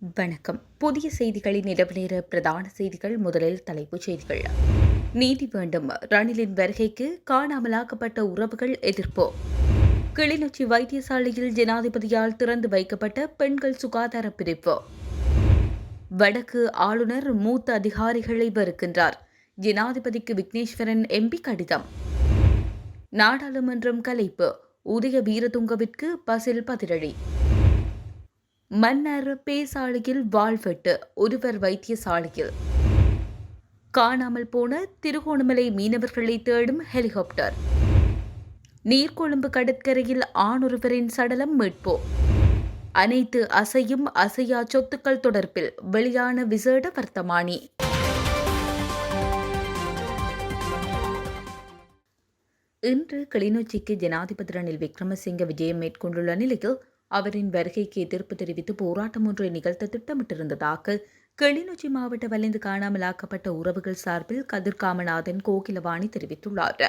வணக்கம். புதிய செய்திகளின் இரவு நேர பிரதான செய்திகள் முதலில் தலைப்புச் செய்திகள். நீதி வேண்டும். ரணிலின் வருகைக்கு காணாமலாக்கப்பட்ட உறவுகள் எதிர்ப்பு. கிளிநொச்சி வைத்தியசாலையில் ஜனாதிபதியால் திறந்து வைக்கப்பட்ட பெண்கள் சுகாதார பிரிவு வடக்கு ஆளுநர் மூத்த அதிகாரிகளை வெறுக்கின்றார். ஜனாதிபதிக்கு விக்னேஸ்வரன் எம்பி கடிதம். நாடாளுமன்றம் கலைப்பு. உதய வீரதுங்கவிற்கு பசில் பதிலடி. மன்னர் பேசாலையில் வாழ்வெட்டு ஒருவர் வைத்தியசாலையில். காணாமல் போன திருகோணமலை மீனவர்களை தேடும் ஹெலிகாப்டர். நீர்கொழும்பு கடற்கரையில் ஆணொருவரின் சடலம் மீட்பு. அனைத்து அசையும் அசையா சொத்துக்கள் தொடர்பில் வெளியான விசேட வர்த்தமானி. இன்று கிளிநொச்சிக்கு ஜனாதிபதி ரணில் விக்ரமசிங்க விஜயம் மேற்கொண்டுள்ள நிலையில் அவரின் வருகைக்கு எதிர்ப்பு தெரிவித்து போராட்டம் ஒன்றை நிகழ்த்த திட்டமிட்டிருந்ததாக கிளிநொச்சி மாவட்ட வலிந்து காணாமலாக்கப்பட்ட உறவுகள் சார்பில் கதிர்காமநாதன் கோகிலவாணி தெரிவித்துள்ளார்.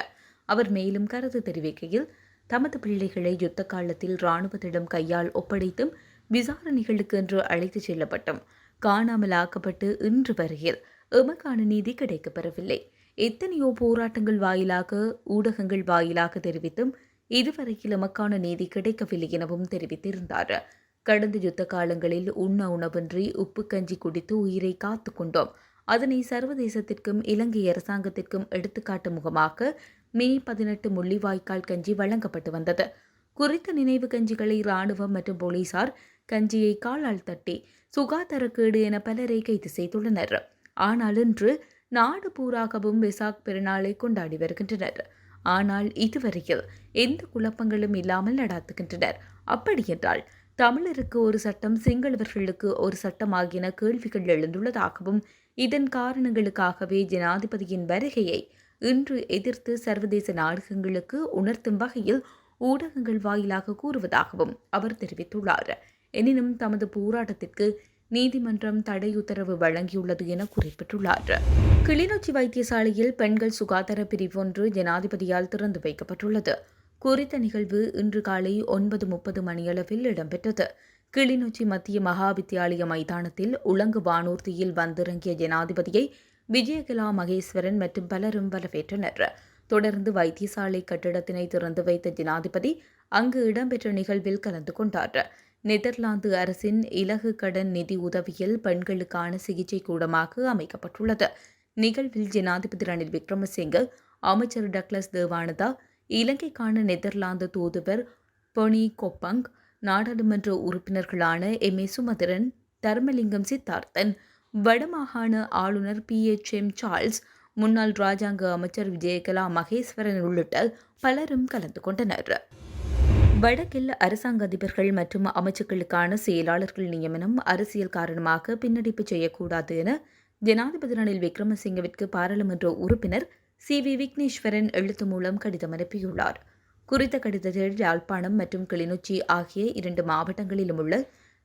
அவர் மேலும் கருத்து தெரிவிக்கையில் தமது பிள்ளைகளை யுத்த காலத்தில் இராணுவத்திடம் கையால் ஒப்படைத்தும் விசாரணைகளுக்கு என்று அழைத்துச் செல்லப்பட்டும். காணாமலாக்கப்பட்டு இன்று வரையில் எமக்கான நீதி கிடைக்கப்பெறவில்லை. எத்தனையோ போராட்டங்கள் வாயிலாக ஊடகங்கள் வாயிலாக தெரிவித்தும் இதுவரையில் எமக்கான நீதி கிடைக்கவில்லை எனவும் தெரிவித்திருந்தார். கடந்த யுத்த காலங்களில் உண்ண உணவின்றி உப்பு கஞ்சி குடித்து உயிரை காத்து கொண்டோம். அதனை சர்வதேசத்திற்கும் இலங்கை அரசாங்கத்திற்கும் எடுத்துக்காட்டும் முகமாக மே பதினெட்டு முள்ளிவாய்க்கால் கஞ்சி வழங்கப்பட்டு வந்தது. குறித்த நினைவு கஞ்சிகளை இராணுவம் மற்றும் போலீசார் கஞ்சியை காலால் தட்டி சுகாதாரக்கேடு என பலரை கைது செய்துள்ளனர். ஆனால் இன்று நாடு பூராகவும் வெசாக் பெருநாளை கொண்டாடி வருகின்றனர். ஆனால் இதுவரையில் எந்த குழப்பங்களும் இல்லாமல் நடாத்துகின்றனர். அப்படியென்றால் தமிழருக்கு ஒரு சட்டம் சிங்களவர்களுக்கு ஒரு சட்டம் ஆகியன கேள்விகள் எழுந்துள்ளதாகவும் இதன் காரணங்களுக்காகவே ஜனாதிபதியின் வருகையை இன்று எதிர்த்து சர்வதேச நாடகங்களுக்கு உணர்த்தும் வகையில் ஊடகங்கள் வாயிலாக கூறுவதாகவும் அவர் தெரிவித்துள்ளார். எனினும் தமது போராட்டத்திற்கு நீதிமன்றம் தடை உத்தரவு வழங்கியுள்ளது என குறிப்பிட்டுள்ளார். கிளிநொச்சி வைத்தியசாலையில் பெண்கள் சுகாதார பிரிவு ஒன்று ஜனாதிபதியால் திறந்து வைக்கப்பட்டுள்ளது. குறித்த நிகழ்வு இன்று காலை ஒன்பது முப்பது மணியளவில் இடம்பெற்றது. கிளிநொச்சி மத்திய மகாவித்தியாலய மைதானத்தில் உலங்கு வானூர்தியில் வந்திறங்கிய ஜனாதிபதியை விஜயகலா மகேஸ்வரன் மற்றும் பலரும் வரவேற்றனர். தொடர்ந்து வைத்தியசாலை கட்டிடத்தினை திறந்து வைத்த ஜனாதிபதி அங்கு இடம்பெற்ற நிகழ்வில் கலந்து கொண்டார். நெதர்லாந்து அரசின் இலகு கடன் நிதி உதவியில் பெண்களுக்கான சிகிச்சை கூடமாக அமைக்கப்பட்டுள்ளது. நிகழ்வில் ஜனாதிபதி ரணில் விக்ரமசிங்கே அமைச்சர் டக்ளஸ் தேவானதா இலங்கைக்கான நெதர்லாந்து தூதுவர் பொனி கொப்பங் நாடாளுமன்ற உறுப்பினர்களான எம். ஏ. சுமதிரன் தர்மலிங்கம் சித்தார்த்தன் வடமாகாண ஆளுநர் பி. எச். எம். சார்ல்ஸ் முன்னாள் ராஜாங்க அமைச்சர் விஜயகலா மகேஸ்வரன் உள்ளிட்ட பலரும் கலந்து கொண்டனர். வடக்கில் அரசாங்க அதிபர்கள் மற்றும் அமைச்சுக்களுக்கான செயலாளர்கள் நியமனம் அரசியல் காரணமாக பின்னடிப்பு செய்யக்கூடாது என ஜனாதிபதி ரணில் விக்ரமசிங்கவிற்கு பாராளுமன்ற உறுப்பினர் சி வி விக்னேஸ்வரன் எழுத்து மூலம் கடிதம் அனுப்பியுள்ளார். குறித்த கடிதத்தில் யாழ்ப்பாணம் மற்றும் கிளிநொச்சி ஆகிய இரண்டு மாவட்டங்களிலும் உள்ள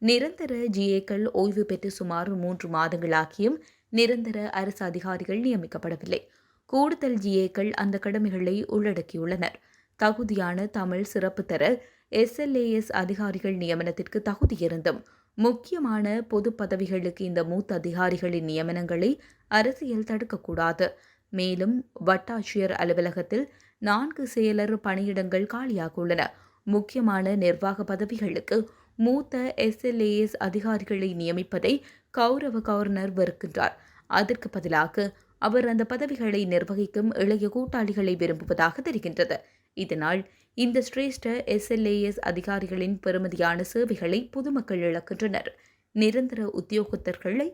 நிரந்தர ஜிஏக்கள் ஓய்வு பெற்று சுமார் மூன்று மாதங்களாகியும் நிரந்தர அரசு அதிகாரிகள் நியமிக்கப்படவில்லை. கூடுதல் ஜிஏக்கள் அந்த கடமைகளை உள்ளடக்கியுள்ளனர். தகுதியான தமிழ் சிறப்பு தர எஸ்எல்ஏஎஸ் அதிகாரிகள் நியமனத்திற்கு தகுதியிருந்தும் முக்கியமான பொது பதவிகளுக்கு இந்த மூத்த அதிகாரிகளின் நியமனங்களை அரசியல் தடுக்கக்கூடாது. மேலும் வட்டாட்சியர் அலுவலகத்தில் நான்கு செயலர் பணியிடங்கள் காலியாக உள்ளன முக்கியமான நிர்வாக பதவிகளுக்கு மூத்த எஸ்எல்ஏஎஸ் அதிகாரிகளை நியமிப்பதை கௌரவ கவர்னர் வெறுக்கின்றார். அதற்கு பதிலாக அவர் அந்த பதவிகளை நிர்வகிக்கும் இளைய கூட்டாளிகளை விரும்புவதாக தெரிகின்றது. இதனால் இந்த சிரேஷ்ட எஸ்எல்ஏஎஸ் அதிகாரிகளின் பெறுமதியான சேவைகளை பொதுமக்கள் இழக்கின்றனர். நிரந்தர உத்தியோகத்தர்களை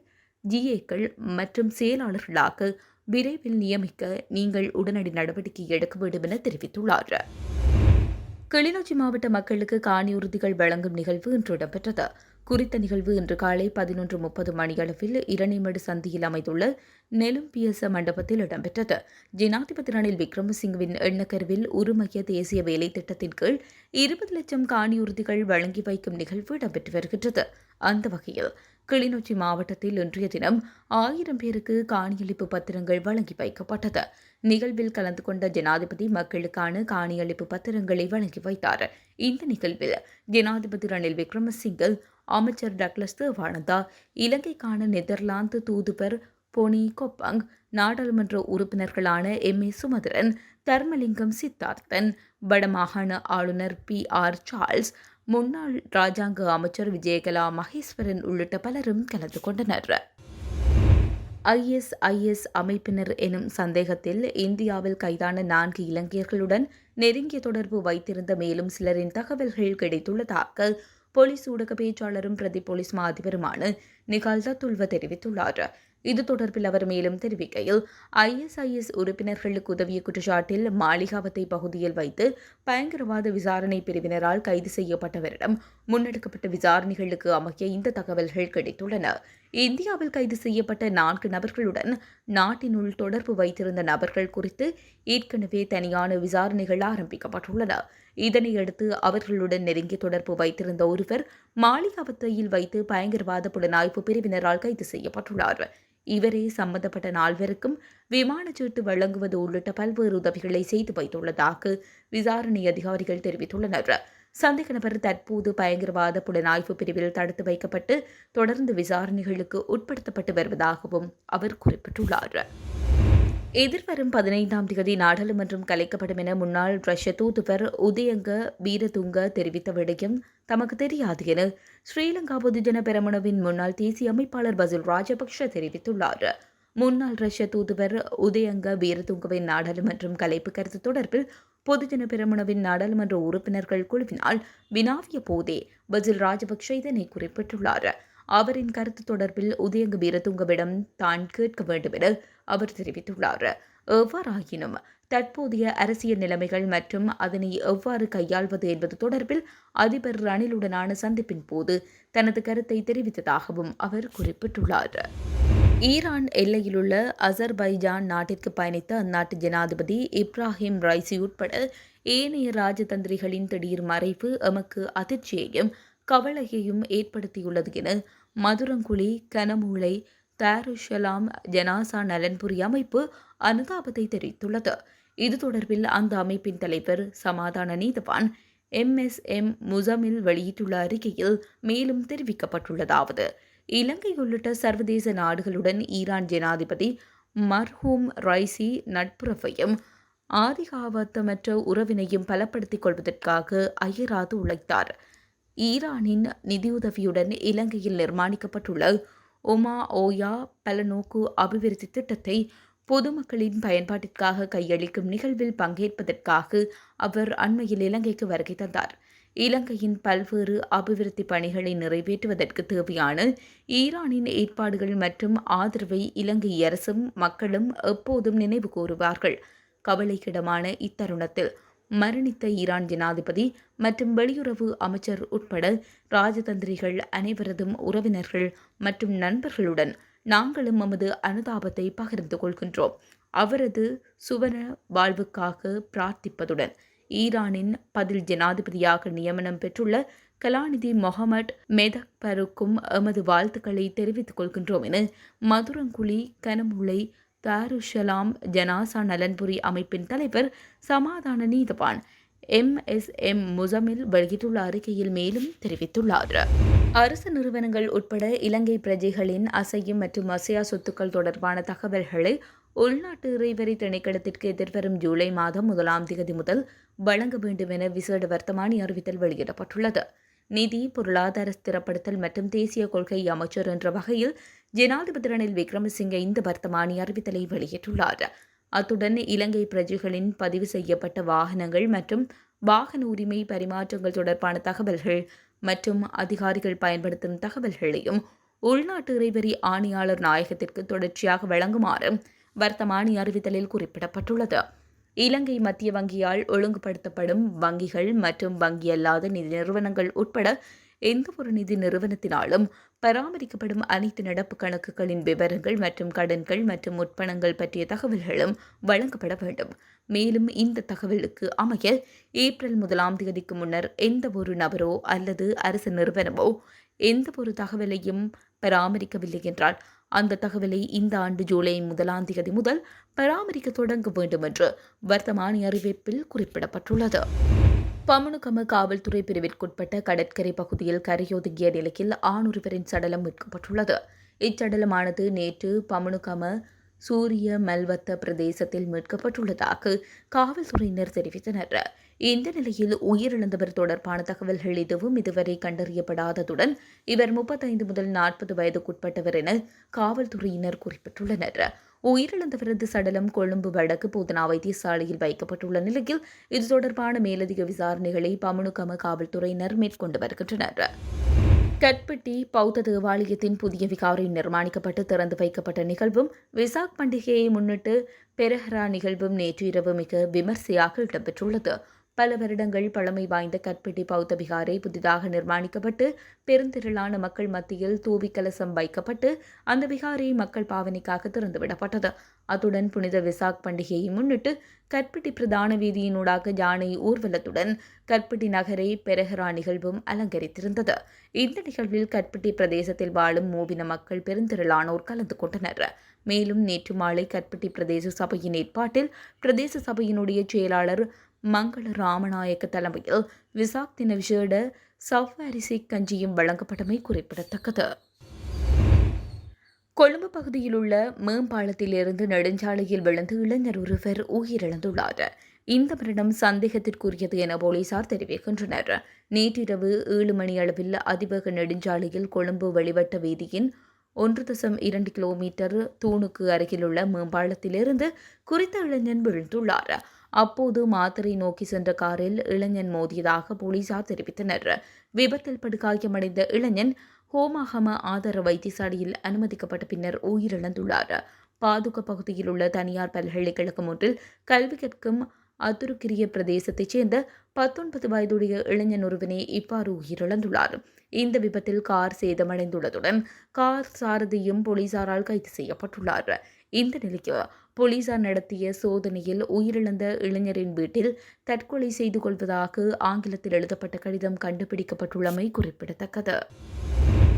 ஜிஏக்கள் மற்றும் செயலாளர்களாக விரைவில் நியமிக்க நீங்கள் உடனடி நடவடிக்கை எடுக்க வேண்டும் என தெரிவித்துள்ளார். கிளிநொச்சி மாவட்ட மக்களுக்கு காணி உறுதிகள் வழங்கும் நிகழ்வு இன்று இடம்பெற்றது. குறித்த நிகழ்வு இன்று காலை பதினொன்று முப்பது மணியளவில் இரணிமடு சந்தியில் அமைந்துள்ள நெலும்பியச மண்டபத்தில் இடம்பெற்றது. ஜனாதிபதி ரணில் விக்ரமசிங்கவின் எண்ணக்கருவில் உருமைய தேசிய வேலை திட்டத்தின் கீழ் இருபது லட்சம் காணியுறுதிகள் வழங்கி வைக்கும் நிகழ்வு இடம்பெற்று வருகின்றது. அந்த வகையில் கிளிநொச்சி மாவட்டத்தில் இன்றைய தினம் ஆயிரம் பேருக்கு காணியளிப்பு பத்திரங்கள் வழங்கி வைக்கப்பட்டது. நிகழ்வில் கலந்து கொண்ட ஜனாதிபதி மக்களுக்கான காணியளிப்பு பத்திரங்களை வழங்கி வைத்தார். இந்த நிகழ்வில் ஜனாதிபதி ரணில் விக்ரமசிங்கே அமைச்சர் டக்ளஸ் தேவானந்தா இலங்கைக்கான நெதர்லாந்து தூதுவர் பொனி கொப்பங் நாடாளுமன்ற உறுப்பினர்களான எம். ஏ. சுமதுரன் தர்மலிங்கம் சித்தார்த்தன் வடமாகாண ஆளுநர் பி. ஆர். சார்ல்ஸ் முன்னாள் ராஜாங்க அமைச்சர் விஜயகலா மகேஸ்வரன் உள்ளிட்ட பலரும் கலந்து கொண்டனர். ஐஎஸ்ஐஎஸ் அமைப்பினர் எனும் சந்தேகத்தில் இந்தியாவில் கைதான நான்கு இலங்கையர்களுடன் நெருங்கிய தொடர்பு வைத்திருந்த மேலும் சிலரின் தகவல்கள் கிடைத்துள்ளதாக போலீஸ் ஊடக பேச்சாளரும் பிரதி போலீஸ் மா அதிபருமான நிகால் தத்துல்வ தெரிவித்துள்ளார். இது தொடர்பில் அவர் மேலும் தெரிவிக்கையில் ஐஎஸ்ஐஎஸ் உறுப்பினர்களுக்கு உதவிய குற்றச்சாட்டில் மாளிகாவத்தை பகுதியில் வைத்து பயங்கரவாத விசாரணை பிரிவினரால் கைது செய்யப்பட்டவரிடம் முன்னெடுக்கப்பட்ட விசாரணைகளுக்கு அமைய இந்த தகவல்கள் கிடைத்துள்ளன. இந்தியாவில் கைது செய்யப்பட்ட நான்கு நபர்களுடன் நாட்டினுள் தொடர்பு வைத்திருந்த நபர்கள் குறித்து ஏற்கனவே தனியான விசாரணைகள் ஆரம்பிக்கப்பட்டுள்ளன. இதனையடுத்து அவர்களுடன் நெருங்கிய தொடர்பு வைத்திருந்த ஒருவர் மாளிகாவத்தையில் வைத்து பயங்கரவாத புலனாய்வு பிரிவினரால் கைது செய்யப்பட்டுள்ளார். இவரே சம்பந்தப்பட்ட நால்வருக்கும் விமான சீட்டு வழங்குவது உள்ளிட்ட பல்வேறு உதவிகளை செய்து வைத்துள்ளதாக விசாரணை அதிகாரிகள் தெரிவித்துள்ளனர். சந்தேக நபர் தற்போது பயங்கரவாத புலனாய்வு பிரிவில் தடுத்து வைக்கப்பட்டு தொடர்ந்து விசாரணைகளுக்கு உட்படுத்தப்பட்டு வருவதாகவும் அவர் குறிப்பிட்டுள்ளார். எதிர்வரும் பதினைந்தாம் தேதி நாடாளுமன்றம் கலைக்கப்படும் என முன்னாள் ரஷ்ய தூதுவர் உதயங்க வீரதுங்க தெரிவித்த விடயம் தமக்கு தெரியாது என ஸ்ரீலங்கா பொதுஜன பெரமுனவின் முன்னாள் தேசிய அமைப்பாளர் பசுல் ராஜபக்ஷ தெரிவித்துள்ளார். முன்னாள் ரஷ்ய தூதுவர் உதயங்க வீரதுங்கவின் நாடாளுமன்றம் கலைப்பு கருத்து தொடர்பில் பொதுஜன பெரமுனவின் நாடாளுமன்ற உறுப்பினர்கள் குழுவினால் வினாவிய போதே பசில் ராஜபக்ஷ இதனை குறிப்பிட்டுள்ளார். அவரின் கருத்து தொடர்பில் உதயங்க வீரதுங்கவிடம் தான் கேட்க வேண்டும் என அவர் தெரிவித்துள்ளார். எவ்வாறாயினும் தற்போதைய அரசியல் நிலைமைகள் மற்றும் அதனை எவ்வாறு கையாள்வது என்பது தொடர்பில் அதிபர் ரணிலுடனான சந்திப்பின் போது தனது கருத்தை தெரிவித்ததாகவும் அவர் குறிப்பிட்டுள்ளார். ஈரான் எல்லையிலுள்ள அசர்பைஜான் நாட்டிற்கு பயணித்த அந்நாட்டு ஜனாதிபதி இப்ராஹிம் ரைசி உட்பட ஏனைய ராஜதந்திரிகளின் திடீர் மறைவு எமக்கு அதிர்ச்சியையும் கவலையையும் ஏற்படுத்தியுள்ளது என மதுரங்குழி கனமூளை தாருஷலாம் ஜனாசா நலன்புரி அமைப்பு அனுதாபத்தை தெரிவித்துள்ளது. இது தொடர்பில் அந்த அமைப்பின் தலைவர் சமாதான நீதவான் எம். எஸ். எம். முசமில் வெளியிட்டுள்ள அறிக்கையில் மேலும் தெரிவிக்கப்பட்டுள்ளதாவது. இலங்கை உள்ளிட்ட சர்வதேச நாடுகளுடன் ஈரான் ஜனாதிபதி மர்ஹூம் ரைசி நட்புறவையும் ஆதிகாவத்தமற்ற உறவினையும் பலப்படுத்திக் கொள்வதற்காக அயராது உழைத்தார். ஈரானின் நிதியுதவியுடன் இலங்கையில் நிர்மாணிக்கப்பட்டுள்ள ஒமா ஓயா பலநோக்கு அபிவிருத்தி திட்டத்தை பொதுமக்களின் பயன்பாட்டிற்காக கையளிக்கும் நிகழ்வில் பங்கேற்பதற்காக அவர் அண்மையில் இலங்கைக்கு வருகை தந்தார். இலங்கையின் பல்வேறு அபிவிருத்தி பணிகளை நிறைவேற்றுவதற்கு தேவையான ஈரானின் ஏற்பாடுகள் மற்றும் ஆதரவை இலங்கை அரசும் மக்களும் எப்போதும் நினைவு கூறுவார்கள். கவலைக்கிடமான இத்தருணத்தில் மரணித்த ஈரான் ஜனாதிபதி மற்றும் வெளியுறவு அமைச்சர் உட்பட ராஜதந்திரிகள் அனைவரதும் உறவினர்கள் மற்றும் நண்பர்களுடன் நாங்களும் நமது அனுதாபத்தை பகிர்ந்து கொள்கின்றோம். அவரது சுவன வாழ்வுக்காக பிரார்த்திப்பதுடன் ஈரானின் பதில் ஜனாதிபதியாக நியமனம் பெற்றுள்ள கலாநிதி மொஹமட் மெதக்பருக்கும் எமது வாழ்த்துக்களை தெரிவித்துக் கொள்கின்றோம் என மதுரங்குழி கனமுளை தாருஷலாம் ஜனாசா நலன்புரி அமைப்பின் தலைவர் சமாதான நீதவான். எம் எஸ் எம் முசமில் வெளியிட்டுள்ள அறிக்கையில் மேலும் தெரிவித்துள்ளார். அரசு நிறுவனங்கள் உட்பட இலங்கை பிரஜைகளின் அசையும் மற்றும் அசையா சொத்துக்கள் தொடர்பான தகவல்களை உள்நாட்டு இறைவரி திணைக்களத்திற்கு எதிர்வரும் ஜூலை மாதம் முதலாம் தேதி முதல் வழங்க வேண்டும் என விசேட வர்த்தமானி அறிவித்தல் வெளியிடப்பட்டுள்ளது. நிதி பொருளாதார ஸ்திரப்படுத்தல் மற்றும் தேசிய கொள்கை அமைச்சர் என்ற வகையில் ஜனாதிபதி ரணில் விக்ரமசிங்க இந்த வர்த்தமானி அறிவித்தலை வெளியிட்டுள்ளார். அத்துடன் இலங்கை பிரஜைகளின் பதிவு செய்யப்பட்ட வாகனங்கள் மற்றும் வாகன உரிமை பரிமாற்றங்கள் தொடர்பான தகவல்கள் மற்றும் அதிகாரிகள் பயன்படுத்தும் தகவல்களையும் உள்நாட்டு இறைவரி ஆணையாளர் நாயகத்திற்கு தொடர்ச்சியாக வழங்குமாறு வர்த்தமானி அறிவித்தலில் குறிப்பிடப்பட்டுள்ளது. இலங்கை மத்திய வங்கியால் ஒழுங்குபடுத்தப்படும் வங்கிகள் மற்றும் வங்கி அல்லாத நிதி நிறுவனங்கள் உட்பட எந்த ஒரு நிதி நிறுவனத்தினாலும் பராமரிக்கப்படும் அனைத்து நடப்பு கணக்குகளின் விவரங்கள் மற்றும் கடன்கள் மற்றும் உட்பணங்கள் பற்றிய தகவல்களும் வழங்கப்பட வேண்டும். மேலும் இந்த தகவலுக்கு அமைய ஏப்ரல் முதலாம் தேதிக்கு முன்னர் எந்த ஒரு நபரோ அல்லது அரசு நிறுவனமோ எந்த ஒரு தகவலையும் பராமரிக்கவில்லை என்றால் அந்த தகவலை இந்த ஆண்டு ஜூலை முதலாம் தேதி முதல் பராமரிக்க தொடங்க வேண்டும் என்று வர்த்தமானி அறிவிப்பில் குறிப்பிடப்பட்டுள்ளது. பமனுகம காவல்துறை பிரிவிற்குட்பட்ட கடற்கரை பகுதியில் கரையொதுங்கிய நிலையில் ஆணொருவரின் சடலம் மீட்கப்பட்டுள்ளது. இச்சடலமானது நேற்று பமனுகம சூரிய மல்வத்த பிரதேசத்தில் மீட்கப்பட்டுள்ளதாக காவல்துறையினர் தெரிவித்தனர். இந்த நிலையில் உயிரிழந்தவர் தொடர்பான தகவல்கள் எதுவும் இதுவரை கண்டறியப்படாததுடன் இவர் முப்பத்தைந்து முதல் நாற்பது வயதுக்குட்பட்டவர் என காவல்துறையினர் குறிப்பிட்டுள்ளனர். உயிரிழந்தவரது சடலம் கொழும்பு வடக்கு போதனா வைத்தியசாலையில் வைக்கப்பட்டுள்ள நிலையில் இது தொடர்பான மேலதிக விசாரணைகளை பமனுகம காவல்துறையினர் மேற்கொண்டு வருகின்றனர். கட்பட்டி பௌத்த தேவாலயத்தின் புதிய விகாரை நிர்மாணிக்கப்பட்டு திறந்து வைக்கப்பட்ட நிகழ்வும் விசாக் பண்டிகையை முன்னிட்டு பெரஹரா நிகழ்வும் நேற்று இரவு மிக விமர்சையாக இடம்பெற்றுள்ளது. பல வருடங்கள் பழமை வாய்ந்த கட்பெட்டி பௌத்த விகாரை புதிதாக நிர்மாணிக்கப்பட்டு பெருந்திரளான மக்கள் மத்தியில் தூவி கலசம் வைக்கப்பட்டு அந்த விகாரை மக்கள் பாவனைக்காக திறந்துவிடப்பட்டது. அத்துடன் புனித விசாக் பண்டிகையை முன்னிட்டு கட்பெட்டி பிரதான வீதியினூடாக யானை ஊர்வலத்துடன் கட்பெட்டி நகரை பெரஹரா நிகழ்வும் அலங்கரித்திருந்தது. இந்த நிகழ்வில் கட்பெட்டி பிரதேசத்தில் வாழும் மூவின மக்கள் பெருந்திரளானோர் கலந்து கொண்டனர். மேலும் நேற்று மாலை கட்பெட்டி பிரதேச சபையின் ஏற்பாட்டில் பிரதேச சபையினுடைய செயலாளர் மங்கள ராமநாயக்க தலைமையில் விசாக் தின விசேட சவ்வாரிசி கஞ்சியும் வழங்கப்பட்டமை குறிப்பிடத்தக்கது. கொழும்பு பகுதியில் உள்ள மேம்பாலத்திலிருந்து நெடுஞ்சாலையில் விழுந்து இளைஞர் ஒருவர் உயிரிழந்துள்ளார். இந்த மரணம் சந்தேகத்திற்குரியது என போலீசார் தெரிவிக்கின்றனர். நேற்றிரவு ஏழு மணி அளவில் அதிவேக நெடுஞ்சாலையில் கொழும்பு வெளிவட்ட வீதியின் ஒன்று தசம் இரண்டு கிலோமீட்டர் தூணுக்கு அருகிலுள்ள மேம்பாலத்திலிருந்து குறித்த இளைஞன் விழுந்துள்ளார். அப்போது மாத்தரை நோக்கி சென்ற காரில் இளைஞன் மோதியதாக போலீசார் தெரிவித்தனர். விபத்தில் படுகாயமடைந்த இளைஞன் ஹோமாகம ஆதார வைத்தியசாலையில் அனுமதிக்கப்பட்ட பின்னர் உயிரிழந்துள்ளார். பாதுக பகுதியில் உள்ள தனியார் பல்கலைக்கழகம் ஒன்றில் கல்வி கற்கும் அத்துருக்கிரிய பிரதேசத்தைச் சேர்ந்த பத்தொன்பது வயதுடைய இளைஞன் ஒருவனே இவ்வாறு உயிரிழந்துள்ளார். இந்த விபத்தில் கார் சேதமடைந்துள்ளதுடன் கார் சாரதியும் போலீசாரால் கைது செய்யப்பட்டுள்ளார். இந்த நிலைக்கு போலீசார் நடத்திய சோதனையில் உயிரிழந்த இளைஞரின் வீட்டில் தற்கொலை செய்து கொள்வதாக ஆங்கிலத்தில் எழுதப்பட்ட கடிதம் கண்டுபிடிக்கப்பட்டுள்ளமை குறிப்பிடத்தக்கது.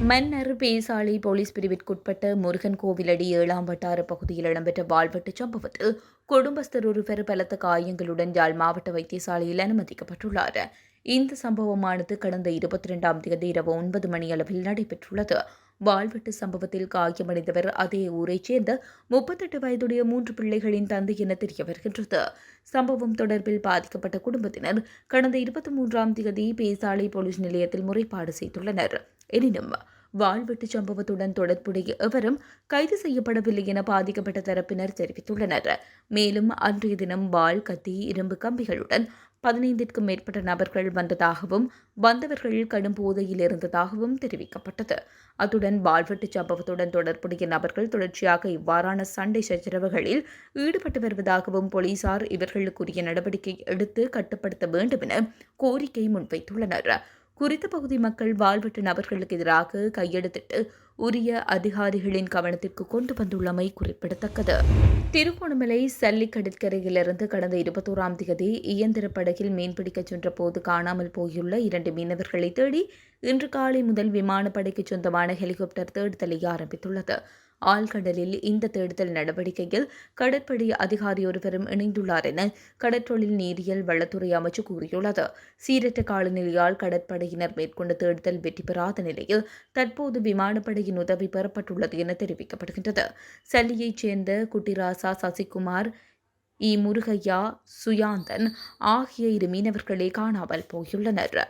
மன்னர் பேசாலை போலீஸ் பிரிவிற்குட்பட்ட முருகன் கோவிலடி ஏழாம் வட்டார பகுதியில் இடம்பெற்ற வாழ்வெட்டு சம்பவத்தில் குடும்பஸ்தர் ஒருவர் பலத்த காயங்களுடன் யாழ் மாவட்ட வைத்தியசாலையில் அனுமதிக்கப்பட்டுள்ளார். இந்த சம்பவமானது கடந்த இருபத்தி ரெண்டாம் தேதி இரவு ஒன்பது மணி அளவில் நடைபெற்றுள்ளது. வாழ்வெட்டு சம்பவத்தில் காயமடைந்தவர். அதே ஊரைச் சேர்ந்த முப்பத்தெட்டு வயதுடைய மூன்று பிள்ளைகளின் தந்தை என தெரிய வருகின்றது சம்பவம் தொடர்பில் பாதிக்கப்பட்ட குடும்பத்தினர் கடந்த இருபத்தி மூன்றாம் தேதி பேசாலை போலீஸ் நிலையத்தில் முறைப்பாடு செய்துள்ளனர். எனினும் வாழ்வெட்டு சம்பவத்துடன் தொடர்புடைய எவரும் கைது செய்யப்படவில்லை என பாதிக்கப்பட்ட தரப்பினர் தெரிவித்துள்ளனர். மேலும் அன்றைய தினம் வாள் கத்தி இரும்பு கம்பிகளுடன் பதினைந்திற்கும் மேற்பட்ட நபர்கள் வந்ததாகவும் வந்தவர்கள் கடும் போதையில் இருந்ததாகவும் தெரிவிக்கப்பட்டது. அத்துடன் பால்வெட்டு சம்பவத்துடன் தொடர்புடைய நபர்கள் தொடர்ச்சியாக இவ்வாறான சண்டை சச்சரவுகளில் ஈடுபட்டு வருவதாகவும் போலீசார் இவர்களுக்குரிய நடவடிக்கை எடுத்து கட்டுப்படுத்த வேண்டும் என கோரிக்கை முன்வைத்துள்ளனர். குறித்த பகுதி மக்கள் வாழ்விட்ட நபர்களுக்கு எதிராக கையெழுத்திட்டு உரிய அதிகாரிகளின் கவனத்திற்கு கொண்டு வந்துள்ளமை குறிப்பிடத்தக்கது. திருகோணமலை சல்லி கடற்கரையிலிருந்து கடந்த இருபத்தோராம் தேதி இயந்திர படகில் மீன்பிடிக்கச் சென்ற போது காணாமல் போயுள்ள இரண்டு மீனவர்களை தேடி இன்று காலை முதல் விமானப்படைக்கு சொந்தமான ஹெலிகாப்டர் தேடுதலை ஆரம்பித்துள்ளது. ஆழ்கடலில் இந்த தேடுதல் நடவடிக்கையில் கடற்படை அதிகாரி ஒருவரும் இணைந்துள்ளார் என கடற்றொழில் நீரியல் வளத்துறை அமைச்சு கூறியுள்ளது. சீரற்ற காலநிலையால் கடற்படையினர் மேற்கொண்ட தேடுதல் வெற்றி பெறாத நிலையில் தற்போது விமானப்படையின் உதவி பெறப்பட்டுள்ளது என தெரிவிக்கப்படுகின்றது. சல்லியைச் சேர்ந்த குட்டிராசா சசிகுமார் இ. முருகையா சுயாந்தன் ஆகிய இரு மீனவர்களே காணாமல் போயுள்ளனர்.